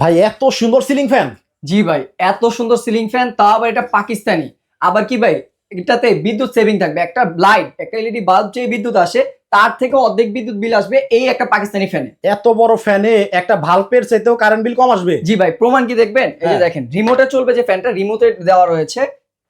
ভাই এত সুন্দর সিলিং ফ্যান জি ভাই এত সুন্দর সিলিং ফ্যান তা আবার এটা পাকিস্তানি। আবার কি ভাই এটাতে বিদ্যুৎ সেভিং থাকবে একটা লাইট একটা এলইডি বাল্ব যে বিদ্যুৎ আসে তার থেকে অর্ধেক বিদ্যুৎ বিল আসবে এই একটা পাকিস্তানি ফ্যানে এত বড় ফ্যানে একটা ভাল্পের চাইতেও কারেন্ট বিল কম আসবে? জি ভাই প্রমাণ কি দেখবেন? এই যে হ্যাঁ। দেখেন রিমোটে চলবে যে ফ্যানটা রিমোটে দেওয়া রয়েছে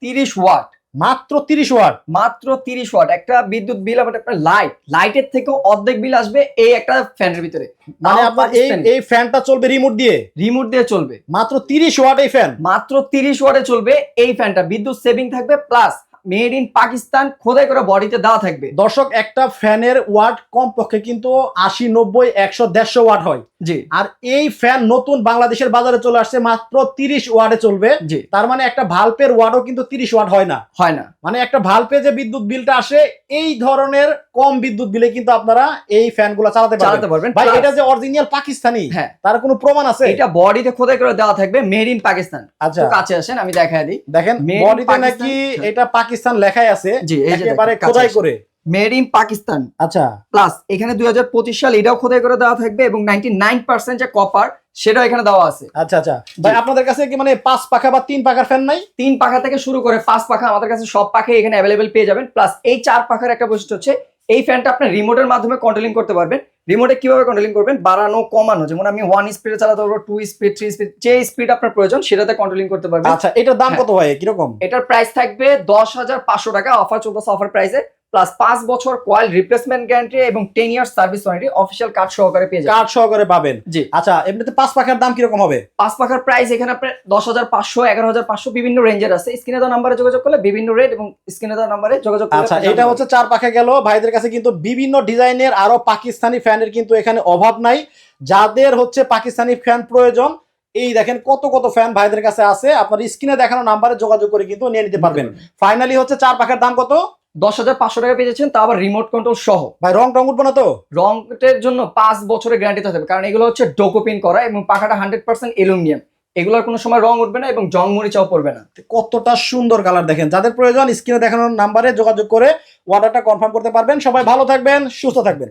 তিরিশ ওয়াট মাত্র তিরিশ ওয়াট। মাত্র তিরিশ ওয়াট। একটা বিদ্যুৎ বিল আবার একটা লাইট লাইটের থেকে অর্ধেক বিল আসবে এই একটা ফ্যানের ভিতরে। মানে আপনার এই এই ফ্যানটা চলবে রিমোট দিয়ে? রিমোট দিয়ে চলবে। মাত্র তিরিশ ওয়াট এই ফ্যান। মাত্র তিরিশ ওয়াটে চলবে এই ফ্যানটা। বিদ্যুৎ সেভিং থাকবে প্লাস মেড ইন পাকিস্তান খোদাই করে বডিতে দেওয়া থাকবে। দর্শক একটা ফ্যানের ওয়াট কম পক্ষে কিন্তু আশি নব্বই একশো দেড়শো ওয়াট হয়। জি। আর এই ফ্যান নতুন বাংলাদেশের বাজারে চলে আসছে মাত্র তিরিশ ওয়াটে চলবে। জি। তার মানে একটা ভাল্পের ওয়াটও কিন্তু তিরিশ ওয়াট হয় না। হয় না। মানে একটা ভাল্পে যে বিদ্যুৎ বিলটা আসে এই ধরনের কম বিদ্যুৎ বিলে কিন্তু আপনারা এই ফ্যানগুলো চালাতে চালাতে পারবেন। ভাই এটা যে অরিজিনাল পাকিস্তানি হ্যাঁ। তার কোনো প্রমাণ আছে? এটা বডিতে খোদাই করে দেওয়া থাকবে মেড ইন পাকিস্তান। আচ্ছা। কাছে আসেন আমি দেখাই দিই। দেখেন বডিতে নাকি এটা পাকিস্তান লেখাই আছে একেবারে খোদাই করে। মেড ইন পাকিস্তান আচ্ছা। প্লাস এখানে দুই হাজার পঁচিশ সাল এটাও খোদাই করে দেওয়া থাকবে এবং নাইনটি নাইন পার্সেন্ট যে কপার সেটাও এখানে দেওয়া আছে। আচ্ছা আচ্ছা। ভাই আপনাদের কাছে কি মানে পাঁচ পাখা বা তিন পাখার ফ্যান নাই? তিন পাখা থেকে শুরু করে পাঁচ পাখা আমাদের কাছে সব পাখা এখানে অ্যাভেলেবেল পেয়ে যাবেন। প্লাস এই চার পাখার একটা বৈশিষ্ট্য হচ্ছে এই ফ্যানটা আপনি রিমোটের মাধ্যমে কন্ট্রোলিং করতে পারবেন। রিমোটে কীভাবে কন্ট্রোলিং করবেন? বাড়ানো কমানো। যেমন আমি ওয়ান স্পিডে চালাতে পারব টু স্পিড থ্রি স্পিড যে স্পিড আপনার প্রয়োজন সেটাতে কন্ট্রোলিং করতে পারবেন। আচ্ছা এটার দাম হ্যাঁ। কত ভাই? কীরকম? এটার প্রাইস থাকবে দশ হাজার পাঁচশো টাকা অফার চলতেছে অফার প্রাইসে প্লাস পাঁচ বছর কয়েল রিপ্লেসমেন্ট গ্যারান্টি এবং ten year service warranty official card সহকারে পেয়ে যাবেন। কার্ড সহকারে পাবেন। জি। আচ্ছা এমনিতে পাঁচ পাখার দাম কীরকম হবে? পাঁচ পাখার প্রাইস এখানে আপনার দশ হাজার পাঁচশো এগারো হাজার পাঁচশো বিভিন্ন রেঞ্জের আছে। স্ক্রিনে দেওয়া নাম্বারে যোগাযোগ করলে বিভিন্ন রেট এবং স্ক্রিনে দেওয়া নাম্বারে যোগাযোগ আচ্ছা এটা হচ্ছে চার পাখা গেল। ভাইদের কাছে কিন্তু বিভিন্ন ডিজাইনের আরও পাকিস্তানি ফ্যানের কিন্তু এখানে অভাব নাই। যাদের হচ্ছে পাকিস্তানি ফ্যান প্রয়োজন এই দেখেন কত কত ফ্যান ভাইদের কাছে আছে। আপনার স্ক্রিনে দেখানো নাম্বারে যোগাযোগ করে কিন্তু নিয়ে নিতে পারবেন। ফাইনালি হচ্ছে চার পাখার দাম কত? দশ হাজার পাঁচশো টাকা পেয়েছেন তা আবার রিমোট কন্ট্রোল সহ। ভাই রং টং উঠবো না তো? রংটের জন্য পাঁচ বছরের গ্যারান্টি থাকবে কারণ এগুলো হচ্ছে ডোকোপিন করা এবং পাখাটা হান্ড্রেড পার্সেন্ট এলুমিনিয়াম এগুলোর কোনো সময় রং উঠবে না এবং জং মরিচাও পড়বে না। কতটা সুন্দর কালার দেখেন। যাদের প্রয়োজন স্ক্রিনে দেখানোর নাম্বারে যোগাযোগ করে অর্ডারটা কনফার্ম করতে পারবেন। সবাই ভালো থাকবেন সুস্থ থাকবেন।